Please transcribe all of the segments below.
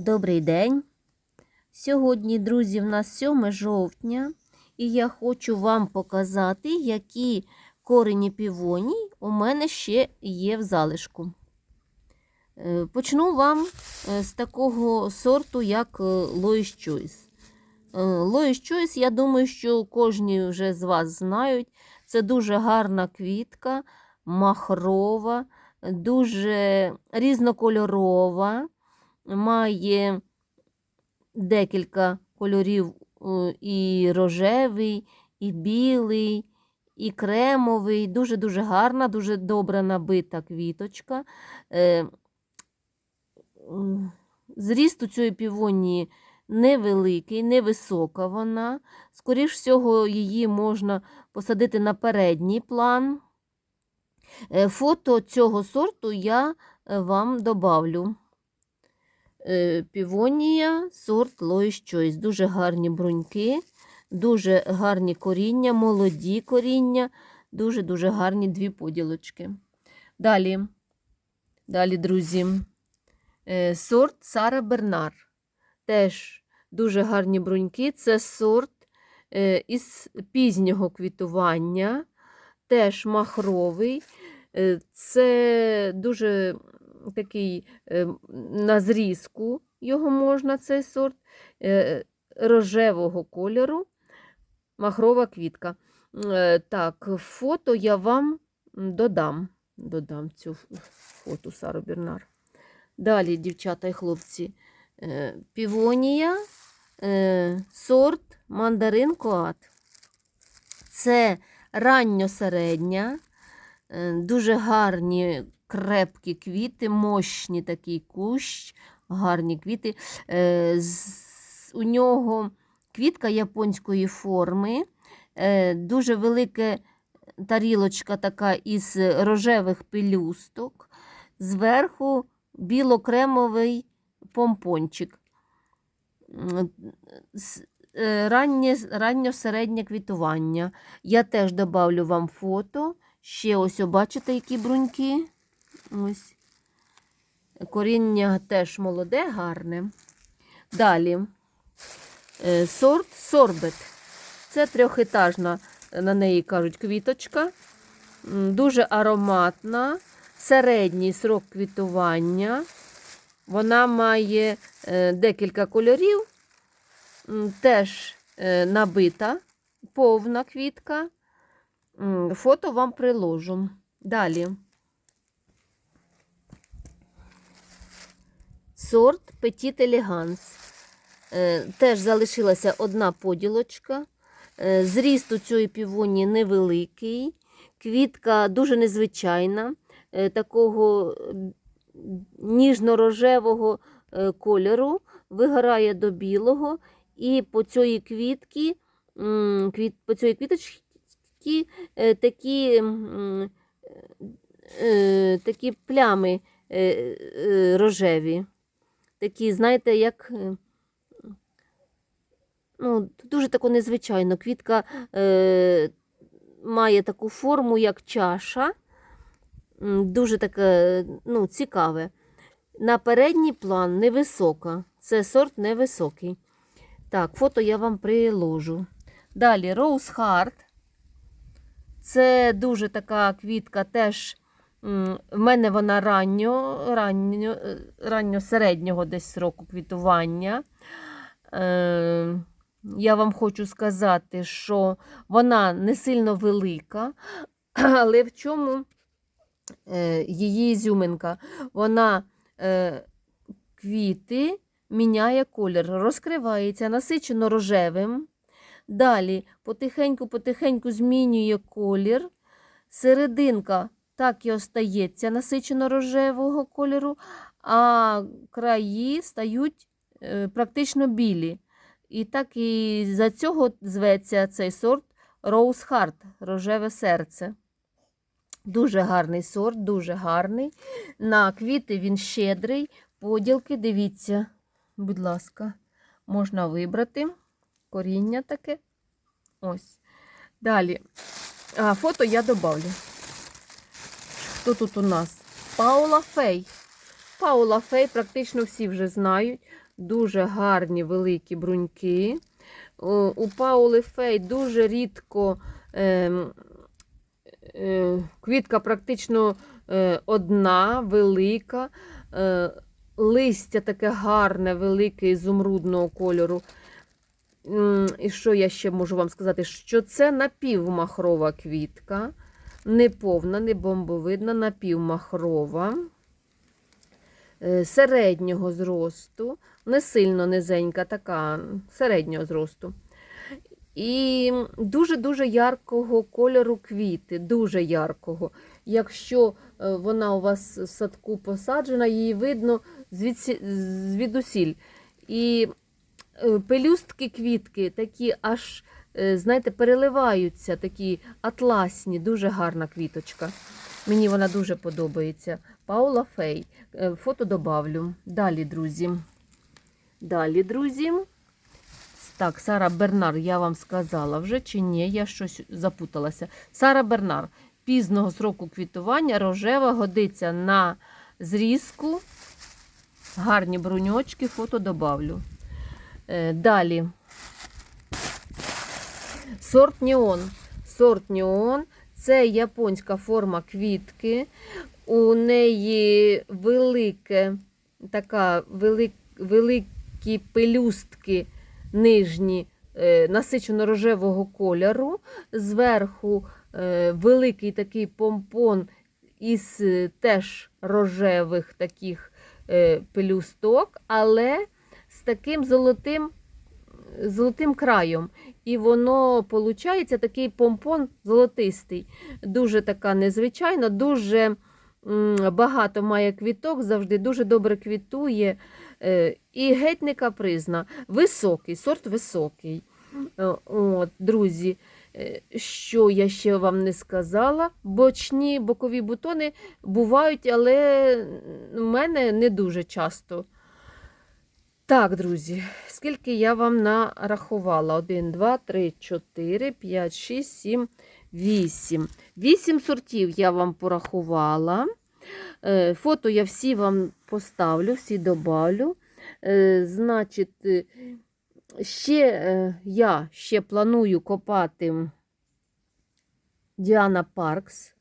Добрий день. Сьогодні, друзі, в нас 7 жовтня, і я хочу вам показати, які корені півоній у мене ще є в залишку. Е, Почну вам е, з такого сорту, як е, Lois Choice. Lois Choice, я думаю, що кожні вже з вас знають. Це дуже гарна квітка, махрова, дуже різнокольорова, має декілька кольорів е, і рожевий, і білий, і кремовий. Дуже-дуже гарна, дуже добре набита квіточка. Е, Зріст у цієї півонії невеликий, невисока вона. Скоріш всього, її можна посадити на передній план. Е, Фото цього сорту я вам добавлю. Е, Півонія, сорт Lois Choice. Дуже гарні бруньки, дуже гарні коріння, молоді коріння, дуже-дуже гарні дві поділочки. Далі, далі, друзі, е, сорт Сара Бернар. Теж дуже гарні бруньки. Це сорт е, із пізнього квітування, теж махровий. Це дуже такий е, на зрізку його можна, цей сорт е, рожевого кольору, махрова квітка. Е, Так, фото я вам додам. Додам цю фото Сару Бернар. Далі, дівчата і хлопці, півонія, сорт мандарин коат. Це ранньо-середня, дуже гарні крепкі квіти, мощні такий кущ, гарні квіти. Е, У нього квітка японської форми, е, дуже велика тарілочка така із рожевих пелюсток, зверху білокремовий помпончик. Е, Раннє, ранньо-середнє квітування. Я теж добавлю вам фото. Ще ось, бачите, які бруньки. Ось. Коріння теж молоде, гарне. Далі е, сорт сорбет. Це трьохетажна, на неї кажуть, квіточка. Дуже ароматна, середній срок квітування. Вона має е, декілька кольорів, теж е, набита, повна квітка. Фото вам приложу. Далі. Сорт Petit Elegance. Е, Теж залишилася одна поділочка. Е, Зріст у цієї півоні невеликий. Квітка дуже незвичайна, е, такого ніжно-рожевого кольору, вигорає до білого. І по цій квітки, м, квіт, по цій квіточці такі, такі плями рожеві. Такі, знаєте, як. е, Ну, дуже тако незвичайно. Квітка е, має таку форму, як чаша. Дуже таке ну, цікаве. На передній план невисока. Це сорт невисокий. Так, фото я вам приложу. Далі Rose Heart. Це дуже така квітка, теж в мене вона ранньо, ранньо, е, ранньо-середнього десь сроку квітування. Е, я вам хочу сказати, що вона не сильно велика, але в чому е, її ізюминка? Вона квіти міняє колір, розкривається насичено рожевим. Далі потихеньку-потихеньку змінює колір. Серединка так і остається насичено рожевого кольору, а краї стають е, практично білі. І так і за цього зветься цей сорт Rose Heart, рожеве серце. Дуже гарний сорт, дуже гарний. На квіти він щедрий. Поділки, дивіться, будь ласка, можна вибрати. Коріння таке. Ось. Далі. А, фото я добавлю. Хто тут у нас? Паула Фей. Паула Фей практично всі вже знають. дуже гарні великі бруньки. У Паули Фей дуже рідко ем, е, квітка практично е, одна, велика, е, листя таке гарне, велике, ізумрудного кольору. І що я ще можу вам сказати? Що це напівмахрова квітка, не повна, не бомбовидна, напівмахрова, е, середнього зросту, не сильно низенька, така середнього зросту. І дуже-дуже яркого кольору квіти, дуже яркого. Якщо е, вона у вас в садку посаджена, її видно звідусіль. І е, пелюстки квітки такі аж, знаєте, переливаються, такі атласні, дуже гарна квіточка. Мені вона дуже подобається. Паула Фей. Е, Фото добавлю. Далі, друзі. Далі, друзі. Так, Сара Бернар, я вам сказала вже чи ні, я щось запуталася. Сара Бернар, пізного сроку квітування, рожева, годиться на зрізку. Гарні бруньочки, фото добавлю. Е, далі. Сорт Неон. Сорт Неон це японська форма квітки. У неї велике, така велик, великі пелюстки нижні е, насичено-рожевого кольору. Зверху е, великий такий помпон із е, теж рожевих таких пелюсток, але з таким золотим, золотим краєм. І воно виходить такий помпон золотистий. Дуже така незвичайна, дуже багато має квіток, завжди дуже добре квітує. Е, І геть не капризна. Високий, сорт високий. Е, От, друзі, е, що я ще вам не сказала, бочні бокові бутони бувають, але в мене не дуже часто. Так, друзі, скільки я вам нарахувала? 1, 2, 3, 4, 5, 6, 7, 8. 8 сортів я вам порахувала. Е, Фото я всі вам поставлю, всі добавлю. Е, Значить, е, ще я ще планую копати Діана Паркс,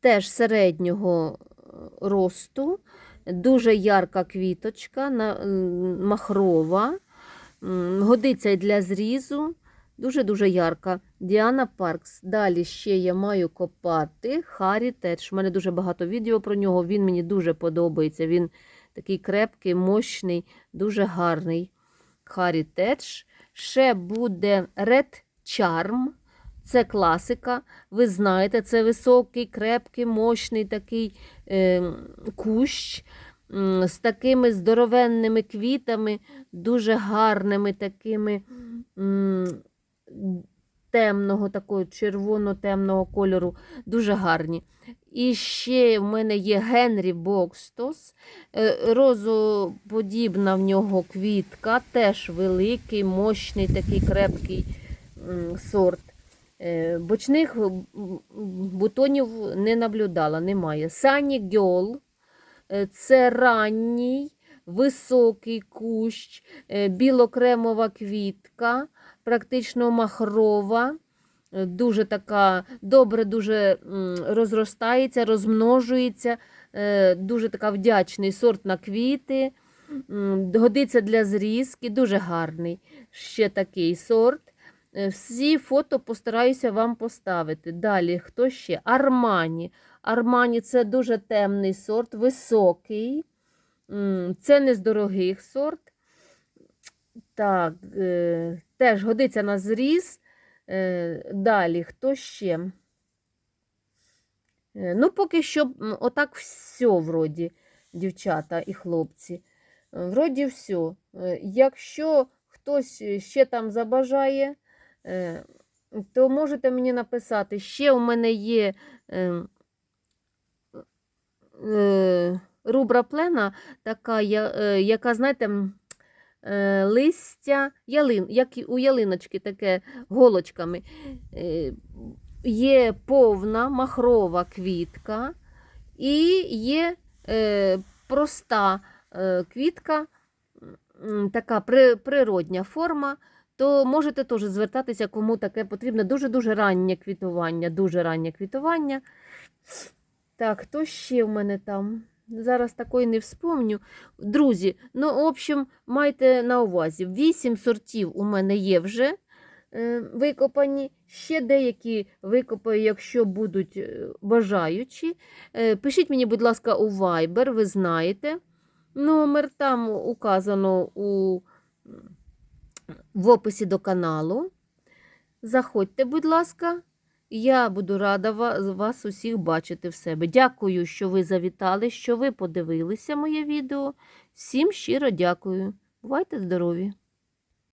теж середнього росту, дуже ярка квіточка, махрова, годиться й для зрізу. Дуже-дуже ярка. Діана Паркс. Далі ще я маю копати. Харі Тедж. У мене дуже багато відео про нього. Він мені дуже подобається. Він такий крепкий, мощний, дуже гарний. Харі Тедж. Ще буде Red Charm. Це класика. Ви знаєте, це високий, крепкий, мощний такий е, кущ з такими здоровенними квітами, дуже гарними такими. м, темного, такого червоно-темного кольору, дуже гарні. І ще в мене є Генрі Бокстос, е, розоподібна в нього квітка, теж великий, мощний, такий крепкий сорт. Е, Бочних бутонів не наблюдала, немає. Sunny Girl е, це ранній, високий кущ, е, білокремова квітка практично махрова, е, дуже така добре, дуже розростається, розмножується, е, дуже така вдячний сорт на квіти, годиться для зрізки, дуже гарний ще такий сорт. Е, Всі фото постараюся вам поставити. Далі, хто ще? Армані. Армані це дуже темний сорт, високий. Це не з дорогих сорт. Так, е, теж годиться на зріз. Е, далі, хто ще? Ну, поки що отак все, вроді, дівчата і хлопці. Вроді все. Якщо хтось ще там забажає, то можете мені написати. Ще у мене є е, е, рубра плена, така, е, яка, знаєте, е, листя, ялин, як у ялиночки, таке голочками. Е, Є повна махрова квітка і є е, проста е, квітка, така при, природня форма, то можете теж звертатися, кому таке потрібно. Дуже-дуже раннє квітування, дуже раннє квітування. Так, хто ще в мене там? Зараз такої не вспомню. Друзі, ну, в общем, майте на увазі, вісім сортів у мене є вже е, викопані. Ще деякі викопаю, якщо будуть е, бажаючі. Е, Пишіть мені, будь ласка, у Viber, ви знаєте. Номер там указано у, в описі до каналу. Заходьте, будь ласка. Я буду рада вас усіх бачити в себе. Дякую, що ви завітали, що ви подивилися моє відео. Всім щиро дякую. Бувайте здорові!